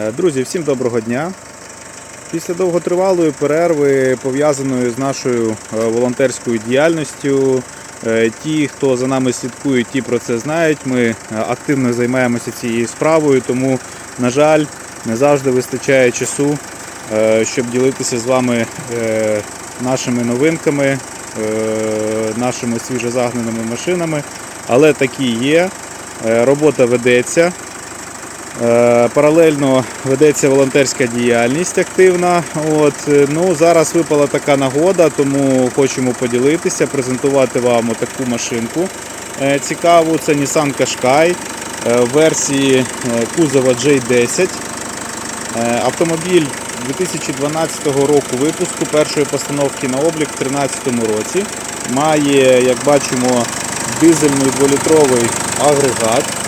Е, Друзі, всім доброго дня. Після довготривалої перерви, пов'язаної з нашою е, волонтерською діяльністю, е, ті, хто за нами слідкують, ті про це знають. Ми активно займаємося цією справою, тому, на жаль, не завжди вистачає часу, щоб ділитися з вами нашими новинками, нашими свіжозагнаними машинами. Але такі є. Робота ведеться. Е, Паралельно ведеться волонтерська діяльність активна. От, е, ну, зараз випала така нагода, тому хочемо поділитися, презентувати вам таку машинку е, цікаву. Це Nissan Qashqai версії кузова J10. Е, Автомобіль 2012 року випуску, першої постановки на облік в 2013 році. Має, як бачимо, дизельний 2-літровий агрегат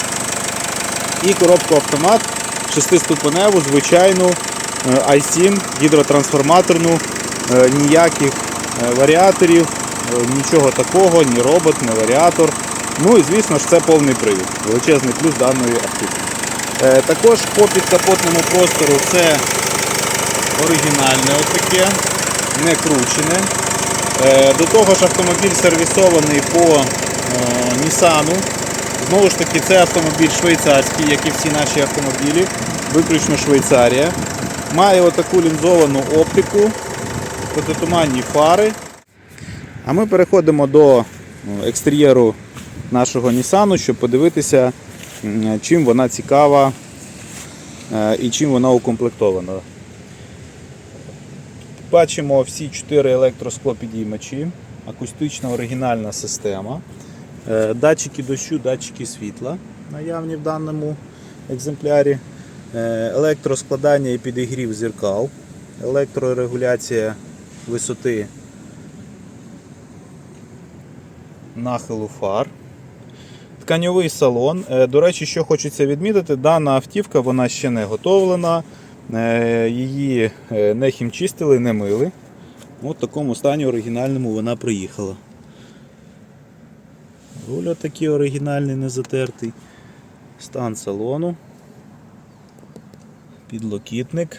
і коробку автомат 6-ступеневу, звичайну е, i7 гідротрансформаторну, е, ніяких е, варіаторів, е, нічого такого, ні робот, ні варіатор. Ну і звісно ж це повний привід, величезний плюс даної автівки. Е, Також по підкапотному простору це оригінальне отаке, не кручене. Е, До того ж автомобіль сервісований по е, Нісану. Знову ж таки, це автомобіль швейцарський, як і всі наші автомобілі, виключно Швейцарія. Має отаку лінзовану оптику, протитуманні фари. А ми переходимо до е, екстер'єру нашого Нісану, щоб подивитися, чим вона цікава е, і чим вона укомплектована. Бачимо всі чотири електросклопідіймачі, акустична оригінальна система. Е, Датчики дощу, датчики світла наявні в даному екземплярі. Е, Електроскладання і підігрів зеркал, електрорегуляція висоти нахилу фар. Тканьовий салон. Е, До речі, що хочеться відмітити, дана автівка вона ще не готовлена, її не хімчистили, не мили. В такому стані оригінальному вона приїхала. Руль отакий оригінальний, не затертий. Стан салону. Підлокітник.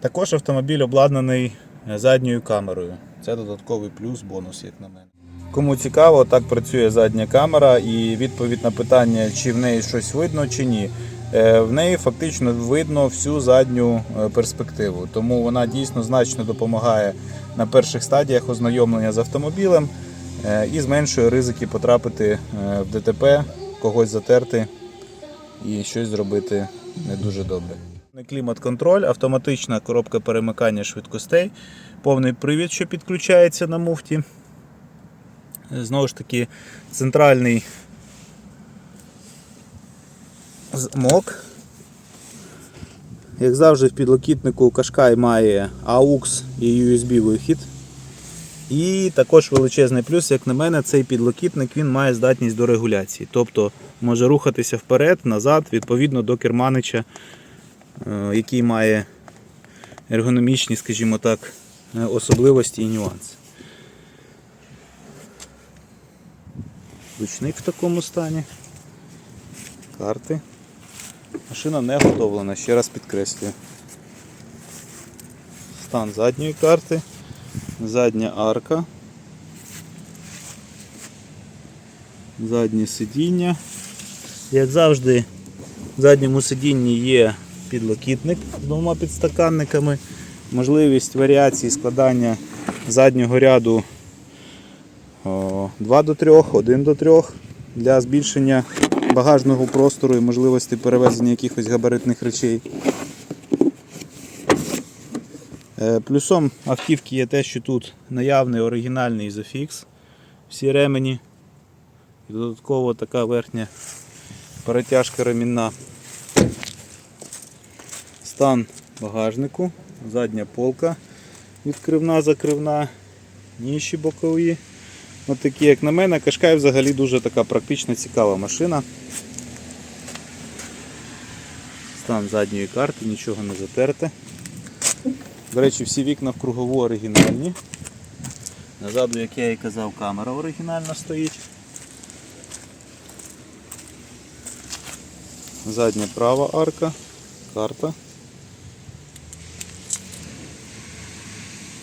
Також автомобіль обладнаний задньою камерою. Це додатковий плюс, бонус, як на мене. Кому цікаво, так працює задня камера і відповідь на питання, чи в неї щось видно, чи ні. Е, В неї фактично видно всю задню е, перспективу, тому вона дійсно значно допомагає на перших стадіях ознайомлення з автомобілем і зменшує ризики потрапити е, в ДТП, когось затерти і щось зробити не дуже добре. Клімат-контроль, автоматична коробка перемикання швидкостей, повний привід, що підключається на муфті. Е, Знову ж таки, центральний замок. Як завжди, в підлокітнику Qashqai має AUX і USB вихід. І також величезний плюс, як на мене, цей підлокітник він має здатність до регуляції. Тобто може рухатися вперед, назад, відповідно до керманича, е, який має ергономічні, скажімо так, е, особливості і нюанси. Ручник в такому стані. Карти. Машина не готовлена, ще раз підкреслюю. Стан задньої карти, задня арка, заднє сидіння. Як завжди, в задньому сидінні є підлокітник з двома підстаканниками, можливість варіації складання заднього ряду 2 до 3, 1 до 3 для збільшення багажного простору і можливості перевезення якихось габаритних речей. Е, Плюсом автівки є те, що тут наявний оригінальний ізофікс, всі ремені. І додатково така верхня перетяжка ремінна. Стан багажнику, задня полка відкривна, закривна, ніші бокові. От такі, як на мене, Кашкай взагалі дуже така практична, цікава машина. Стан задньої карти, нічого не затерте. До речі, всі вікна в кругову оригінальні. Назаду, як я і казав, камера оригінальна стоїть. Задня права арка. карта.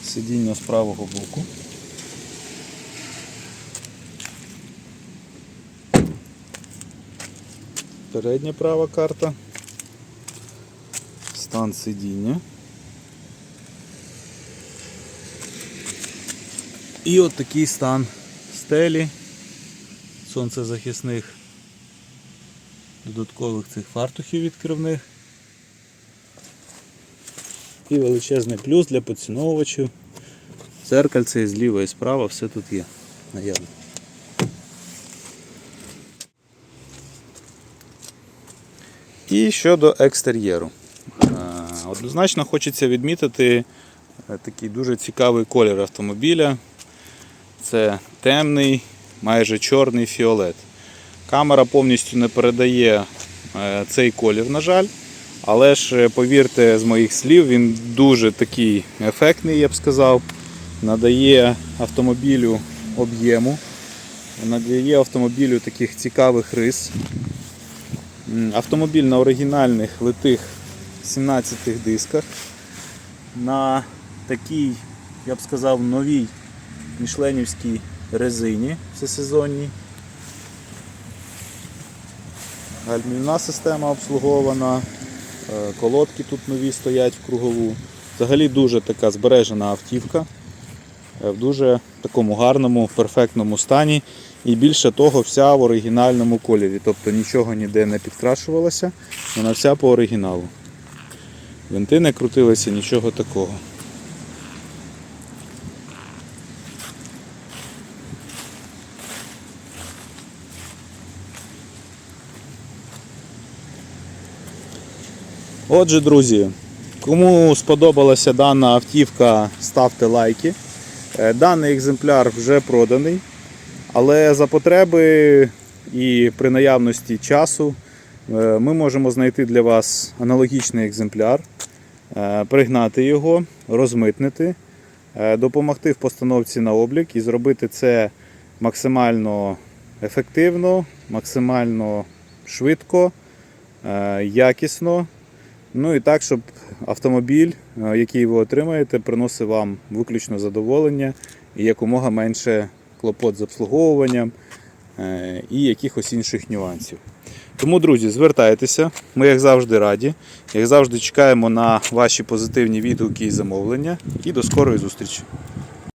Сидіння з правого боку. Передня права карта. Стан сидіння. І от такий стан стелі сонцезахисних додаткових цих фартухів відкривних. І величезний плюс для поціновувачів. Зеркальце і зліва і справа все тут є наявно. І щодо екстер'єру. Е, Однозначно хочеться відмітити е, такий дуже цікавий колір автомобіля. Це темний, майже чорний фіолет. Камера повністю не передає е, цей колір, на жаль. Але ж е, повірте з моїх слів, він дуже такий ефектний, я б сказав. Надає автомобілю об'єму, надає автомобілю таких цікавих рис. Автомобіль на оригінальних литих 17 дисках. На такій, я б сказав, новій мішленівській резині всесезонній. Гальмівна система обслугована, е, колодки тут нові стоять в кругову. Взагалі дуже така збережена автівка е, в дуже такому гарному, перфектному стані. І більше того, вся в оригінальному кольорі. Тобто нічого ніде не підкрашувалося, вона вся по оригіналу. Винти не крутилися, нічого такого. Отже, друзі, кому сподобалася дана автівка, ставте лайки. Е, Даний екземпляр вже проданий, але за потреби і при наявності часу е, ми можемо знайти для вас аналогічний екземпляр, е, пригнати його, розмитнити, допомогти в постановці на облік і зробити це максимально ефективно, максимально швидко, якісно. Ну і так, щоб автомобіль, е, який ви отримаєте, приносив вам виключно задоволення і якомога менше клопот з обслуговуванням е, і якихось інших нюансів. Тому, друзі, звертайтеся, ми, як завжди, раді, як завжди, чекаємо на ваші позитивні відгуки і замовлення. І до скорої зустрічі!